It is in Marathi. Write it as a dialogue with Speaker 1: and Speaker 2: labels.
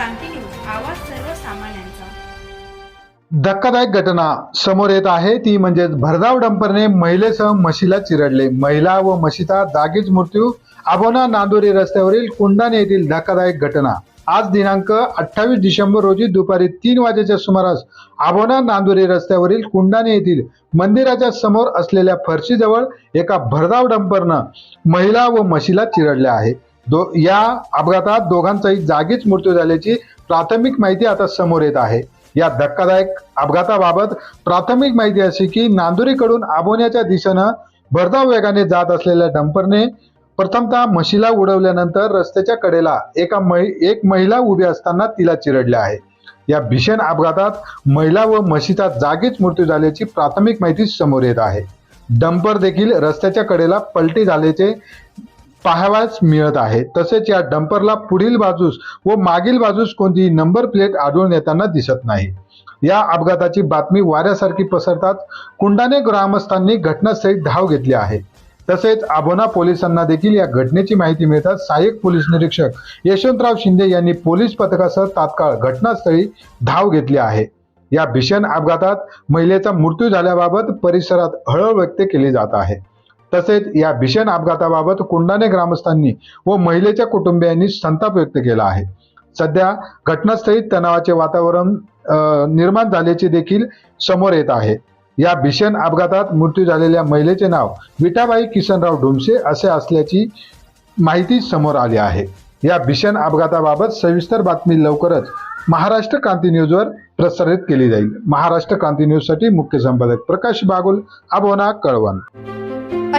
Speaker 1: सर्वसामान्यांचा.
Speaker 2: धक्कादायक घटना समोर येत आहे. ती म्हणजे भरधाव डंपरने महिलेसह म्हशीला चिरडले. महिला व म्हशीचा दागीच मृत्यू. आबोना नांदोरी रस्त्यावरील कुंडाणे येथील धक्कादायक घटना. आज दिनांक अठ्ठावीस डिसेंबर रोजी दुपारी तीन वाजेच्या सुमारास आबोना नांदुरी रस्त्यावरील कुंडाणे येथील मंदिराच्या समोर असलेल्या फरशीजवळ एका भरधाव डंपरनं महिला व म्हशीला चिरडले आहे. दो या अपघातात दोघांचाही जागीच मृत्यू झाल्याची प्राथमिक माहिती आता समोर येत आहे. या धक्कादायक अपघाताबाबत प्राथमिक माहिती अशी की नांदुरीकडून आबोण्याच्या दिशेनं भरधाव वेगाने जात असलेल्या डंपरने प्रथमतः म्हशीला उडवल्यानंतर रस्त्याच्या कडेला एका महि एक महिला उभी असताना तिला चिरडले आहे या भीषण अपघातात महिला व म्हशीचा जागीच मृत्यू झाल्याची प्राथमिक माहिती समोर येत आहे. डंपर देखील रस्त्याच्या कडेला पलटी झाल्याचे पाहावयास मिळत आहे. तसेच या डंपरला पुढील बाजूस व मागील बाजूस कोणतीही नंबर प्लेट आढळून येताना दिसत नाही. या अपघाताची बातमी वाऱ्यासारखी पसरताच कुंडाने ग्रामस्थांनी घटनास्थळी धाव घेतली आहे. तसेच आबोना पोलिसांना देखील या घटनेची माहिती मिळताच सहाय्यक पोलीस निरीक्षक यशवंतराव शिंदे यांनी पोलीस पथकासह तात्काळ घटनास्थळी धाव घेतली आहे. या भीषण अपघातात महिलेचा मृत्यू झाल्याबाबत परिसरात हळहळ व्यक्त केली जात आहे. तसेच या भीषण अपघाताबाबत कुंडाने ग्रामस्थांनी व महिलेच्या कुटुंबियांनी संताप व्यक्त केला आहे. सध्या घटनास्थळी तणावाचे वातावरण निर्माण झाल्याचे देखील समोर येत आहे. या भीषण अपघातात मृत्यू झालेल्या महिलेचे नाव विटाबाई किसनराव डोमसे असे असल्याची माहिती समोर आली आहे. या भीषण अपघाताबाबत सविस्तर बातमी लवकरच महाराष्ट्र क्रांती न्यूजवर प्रसारित केली जाईल. महाराष्ट्र क्रांती न्यूजसाठी मुख्य संपादक प्रकाश बागुल आबोना कळवण.